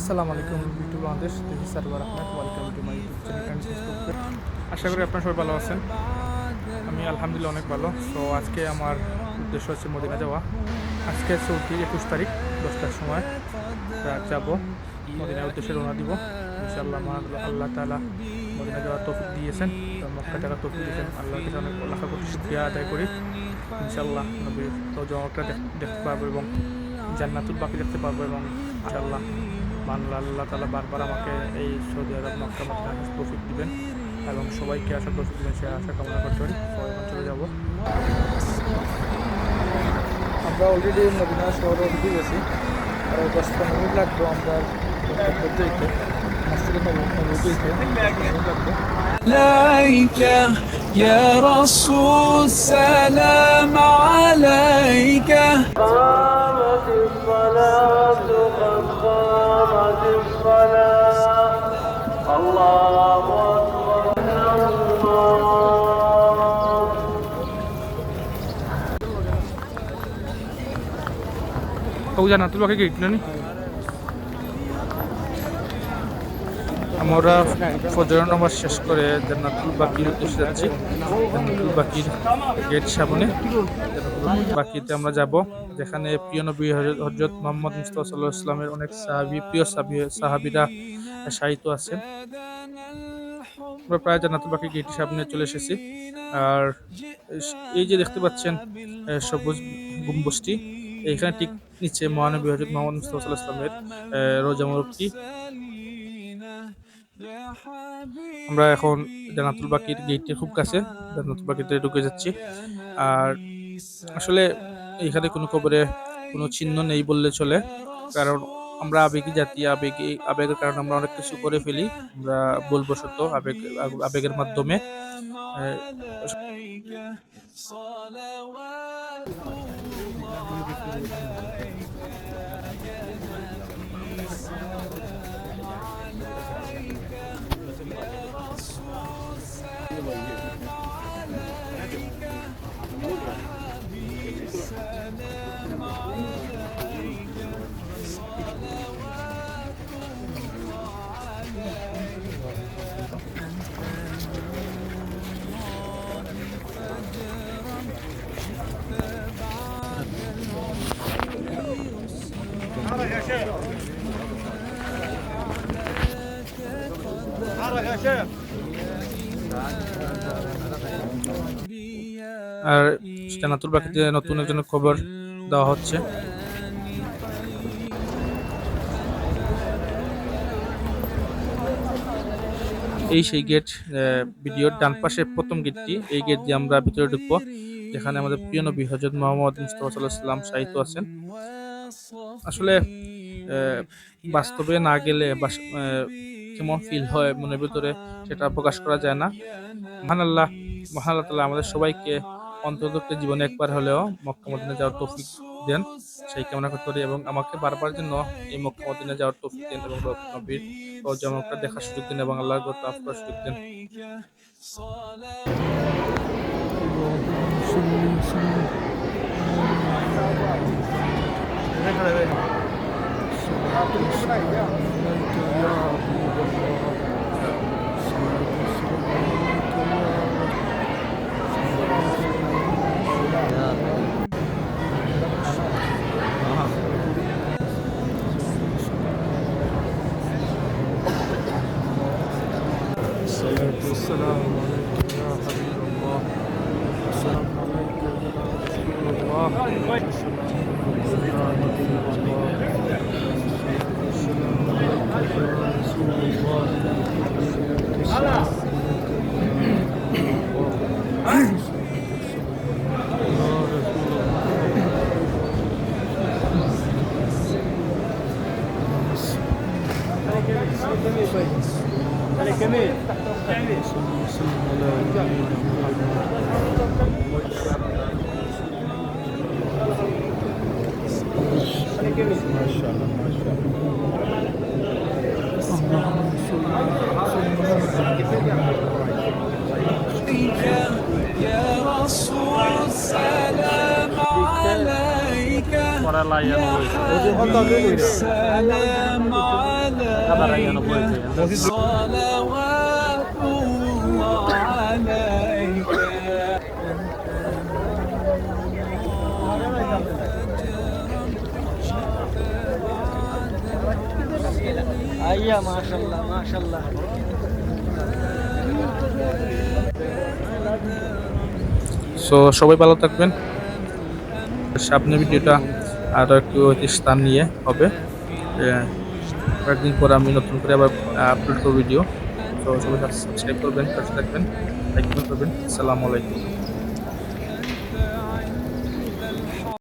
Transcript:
আসসালামু আলাইকুম YouTube Bangladesh this Sarwar Ahmed welcome to my YouTube channel আশা করি আপনারা সবাই ভালো আছেন। আমি আলহামদুলিল্লাহ অনেক ভালো। সো আজকে আমার উদ্দেশ্য হচ্ছে মদিনা যাওয়া। আজকে চৌঠি একুশ তারিখ, দশটার সময় যাব। মদিনার উদ্দেশ্যে রওনা দিব। ইনশাআল্লাহ মহান আল্লাহ তালা মদিনা যাওয়ার তৌফিক দিয়েছেন। মক্কা যাওয়ার তৌফিক দিয়েছেন। আল্লাহর কাছে অনেক লাখা কোটি শুক্রিয়া আদায় করি। ইনশাআল্লাহ, নবীর রোজমকটা দেখতে পারব এবং জান্নাতুল বাকি দেখতে পারব এবং ইনশাআল্লাহ মানলা আল্লাহ তালা বারবার আমাকে এই সৌদি আরব মক্কা মক্কা তৌফিক দিবেন এবং সবাইকে আশা তৌফিক দিবেন সে আশা কামনা করতে পারি সবাই এখন চলে যাবো আমরা অলরেডি নবীনা শহরে ঢুকে গেছি আর দশ পনেরো মিনিট লাগবে আমরা করতে যেতে মসজিদে নবী যেতে মিনিট লাগবে عليك يا رسول سلام عليك জান্নাতুল বাকি গেট না নি? আমরা ফজর নামাজ শেষ করে জান্নাতুল বাকির উদ্দেশ্যে যাচ্ছি। জান্নাতুল বাকির গেট সামনে। বাকিতে আমরা যাব, যেখানে প্রিয় নবী হজরত মোহাম্মদ মুস্তফা সাল্লাহ ইসলামের অনেক সাহাবি, প্রিয় সাহাবি সাহাবিরা সাহিত্য আছে আমরা প্রায় জান্নাতুল বাকি গেটের সামনে চলে এসেছি। আর এই যে দেখতে পাচ্ছেন সবুজ গম্বুজটি এইখানে ঠিক নিচে মহানবী হজরত মোহাম্মদ মুস্তফা ইসলামের রোজা মুরব্বী আমরা এখন জান্নাতুল বাকির গেটের খুব কাছে, জান্নাতুল বাকিতে ঢুকে যাচ্ছি। আর আসলে এখানে কোনো খবরে কোনো চিহ্ন নেই বললে চলে, কারণ আমরা আবেগী জাতি, আবেগী, আবেগের কারণে আমরা অনেক কিছু করে ফেলি। আমরা ভুলবশত আবেগ, আবেগের মাধ্যমে beautiful. আর জান্নাতুল বাকিতে নতুন একজন খবর দেওয়া হচ্ছে। এই সেই গেট ভিডিওর ডান পাশে প্রথম গেটটি এই গেট দিয়ে আমরা ভিতরে ঢুকবো, যেখানে আমাদের প্রিয় নবী হজরত মোহাম্মদ মুস্তফা সাল্লাহ সাহিত্য আছেন। আসলে বাস্তবে না গেলে কেমন ফিল হয় মনের ভিতরে সেটা প্রকাশ করা যায় না। মহান আল্লাহ মহান আল্লাহ তালা আমাদের সবাইকে অন্তত জীবনে একবার হলেও মক্কামদিনে যাওয়ার তফিক দেন। সেই কামনা করতে পারি এবং আমাকে বারবার জন্য এই মক্কামদিনে যাওয়ার তফিক দেন এবং নবীর রজামকটা দেখার সুযোগ দেন এবং আল্লাহ গত আপনার সুযোগ দেন। والسلام عليك يا حبيب الله السلام عليك يا رسول الله السلام عليك يا رسول الله আইয়া মাশাল্লাহ মাশাল্লাহ সো সবাই ভালো থাকবেন। সামনে ভিডিওটা আরও একটু স্থান নিয়ে হবে। কয়েকদিন পর আমি নতুন করে আবার আপলোড করব ভিডিও তো সবাই সাবস্ক্রাইব করবেন, পাশে থাকবেন লাইক করবেন। আসসালামু আলাইকুম।